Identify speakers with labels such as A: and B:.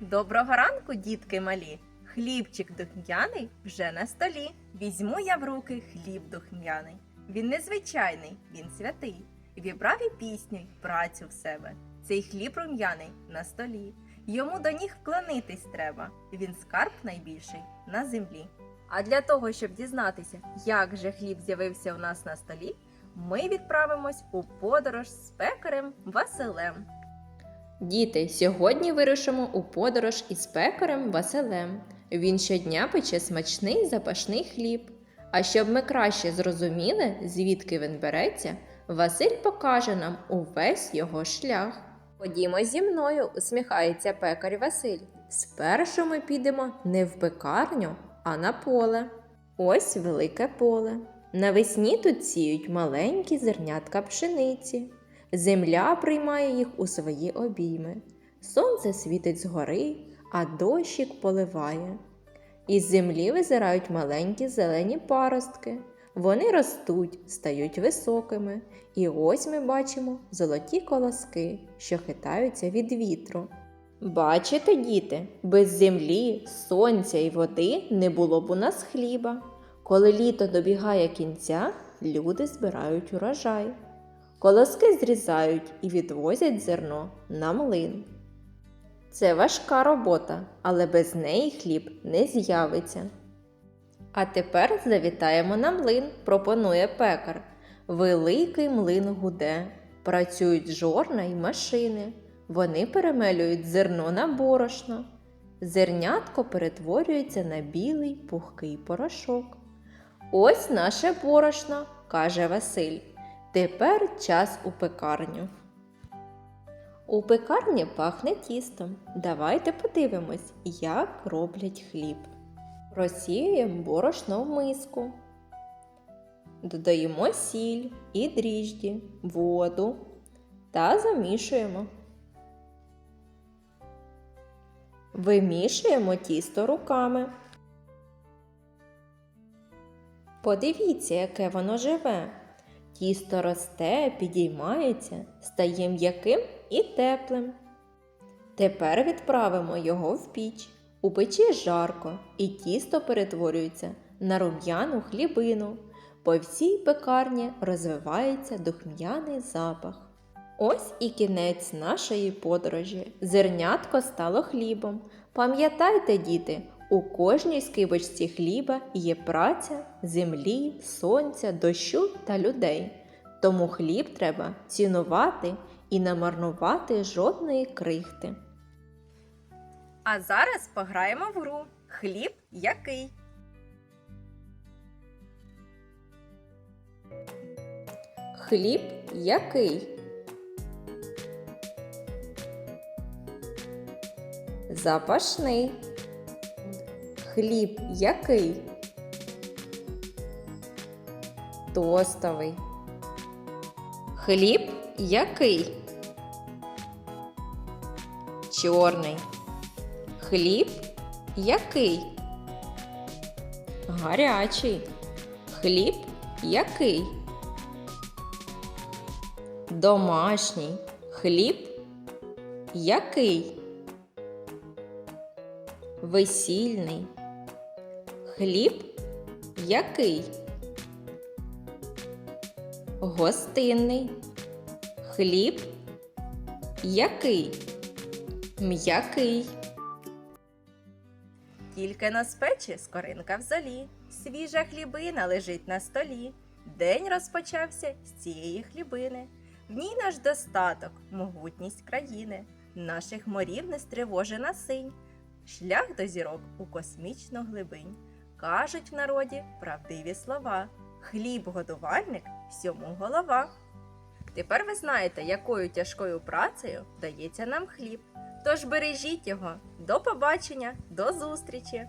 A: Доброго ранку, дітки малі! Хлібчик духм'яний вже на столі. Візьму я в руки хліб духм'яний. Він незвичайний, він святий. Вібрав і пісню, й працю в себе. Цей хліб рум'яний на столі. Йому до ніг вклонитись треба. Він скарб найбільший на землі. А для того, щоб дізнатися, як же хліб з'явився у нас на столі, ми відправимось у подорож з пекарем Василем.
B: Діти, сьогодні вирушимо у подорож із пекарем Василем. Він щодня пече смачний запашний хліб. А щоб ми краще зрозуміли, звідки він береться, Василь покаже нам увесь його шлях. Ходімо зі мною, усміхається пекар Василь. Спершу ми підемо не в пекарню, а на поле. Ось велике поле. Навесні тут сіють маленькі зернятка пшениці. Земля приймає їх у свої обійми. Сонце світить згори, а дощик поливає. Із землі визирають маленькі зелені паростки. Вони ростуть, стають високими, і ось ми бачимо золоті колоски, що хитаються від вітру. Бачите, діти, без землі, сонця і води не було б у нас хліба. Коли літо добігає кінця, люди збирають урожай. Колоски зрізають і відвозять зерно на млин. Це важка робота, але без неї хліб не з'явиться. А тепер завітаємо на млин, пропонує пекар. Великий млин гуде, працюють жорна й машини. Вони перемелюють зерно на борошно. Зернятко перетворюється на білий пухкий порошок. Ось наше борошно, каже Василь. Тепер час у пекарню. У пекарні пахне тістом. Давайте подивимось, як роблять хліб. Розсіюємо борошно в миску. Додаємо сіль і дріжджі, воду та замішуємо. Вимішуємо тісто руками. Подивіться, яке воно живе. Тісто росте, підіймається, стає м'яким і теплим. Тепер відправимо його в піч. У печі жарко, і тісто перетворюється на рум'яну хлібину. По всій пекарні розвивається духм'яний запах. Ось і кінець нашої подорожі. Зернятко стало хлібом. Пам'ятайте, діти, у кожній скибочці хліба є праця, землі, сонця, дощу та людей. Тому хліб треба цінувати і не марнувати жодної крихти.
A: А зараз пограємо в гру. Хліб який?
B: Хліб який? Запашний. Хліб який? Тостовий. Хліб який? Чорний. Хліб який? Гарячий. Хліб який? Домашній. Хліб який? Весільний. Хліб який? Гостинний. Хліб який? М'який.
A: Тільки на спечі скоринка в золі. Свіжа хлібина лежить на столі. День розпочався з цієї хлібини. В ній наш достаток, могутність країни, наших морів не стривожена синь, шлях до зірок у космічну глибинь. Кажуть в народі правдиві слова. Хліб годувальник всьому голова. Тепер ви знаєте, якою тяжкою працею дається нам хліб. Тож бережіть його. До побачення, до зустрічі!